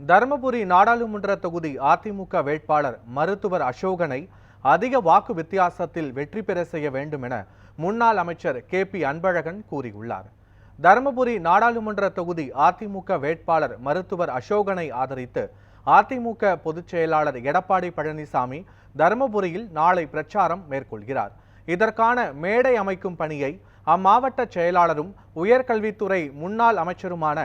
தருமபுரி நாடாளுமன்ற தொகுதி அதிமுக வேட்பாளர் மருத்துவர் அசோகனை அதிக வாக்கு வித்தியாசத்தில் வெற்றி பெற செய்ய வேண்டும் என முன்னாள் அமைச்சர் கே பி அன்பழகன் கூறியுள்ளார். தருமபுரி நாடாளுமன்ற தொகுதி அதிமுக வேட்பாளர் மருத்துவர் அசோகனை ஆதரித்து அதிமுக பொதுச் செயலாளர் எடப்பாடி பழனிசாமி தருமபுரியில் நாளை பிரச்சாரம் மேற்கொள்கிறார். இதற்கான மேடை அமைக்கும் பணியை அம்மாவட்ட செயலாளரும் உயர்கல்வித்துறை முன்னாள் அமைச்சருமான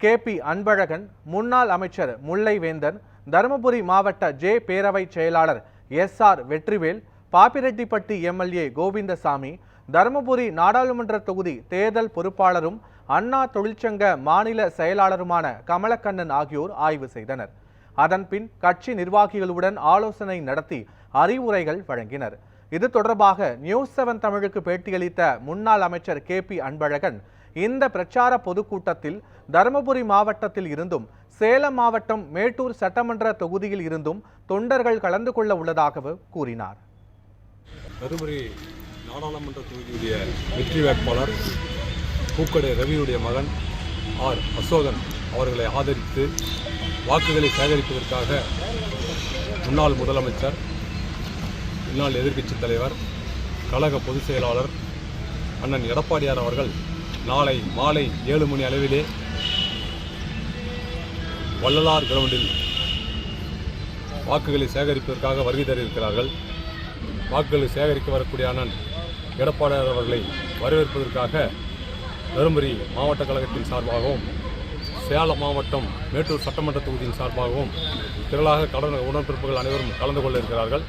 கே பி அன்பழகன் முன்னாள் அமைச்சர் முல்லைவேந்தன் தருமபுரி மாவட்ட ஜே பேரவை செயலாளர் S R Vetrivel Pappireddipatti MLA Govindasamy Dharmapuri நாடாளுமன்ற தொகுதி தேர்தல் பொறுப்பாளரும் அண்ணா தொழிற்சங்க மாநில செயலாளருமான கமலக்கண்ணன் ஆகியோர் ஆய்வு செய்தனர். அதன்பின் கட்சி நிர்வாகிகளுடன் ஆலோசனை நடத்தி அறிவுரைகள் வழங்கினர். இது தொடர்பாக நியூஸ் செவன் தமிழுக்கு பேட்டியளித்த முன்னாள் அமைச்சர் கே பி அன்பழகன் இந்த பிரச்சார பொதுக்கூட்டத்தில் தருமபுரி மாவட்டத்தில் இருந்தும் சேலம் மாவட்டம் மேட்டூர் சட்டமன்ற தொகுதியில் இருந்தும் தொண்டர்கள் கலந்து கொள்ள உள்ளதாகவும் கூறினார். தருமபுரி நாடாளுமன்ற தொகுதியுடைய வெற்றி வேட்பாளர் பூக்கடை ரவியுடைய மகன் ஆர். அசோகன் அவர்களை ஆதரித்து வாக்குகளை சேகரிப்பதற்காக முன்னாள் முதலமைச்சர் முன்னாள் எதிர்க்கட்சித் தலைவர் கழக பொதுச் செயலாளர் அண்ணன் எடப்பாடியார் அவர்கள் நாளை மாலை ஏழு மணி அளவிலே வள்ளலார் கிரவுண்டில் வாக்குகளை சேகரிப்பதற்காக வருகை தர இருக்கிறார்கள் வாக்குகளை சேகரிக்க வரக்கூடிய அண்ணன் எடப்பாடியார் அவர்களை வரவேற்பதற்காக தருமபுரி மாவட்ட கழகத்தின் சார்பாகவும் சேலம் மாவட்டம் மேட்டூர் சட்டமன்ற தொகுதியின் சார்பாகவும் திரளாக கடன் உடன்பிறப்புகள் அனைவரும் கலந்து கொள்ள இருக்கிறார்கள்.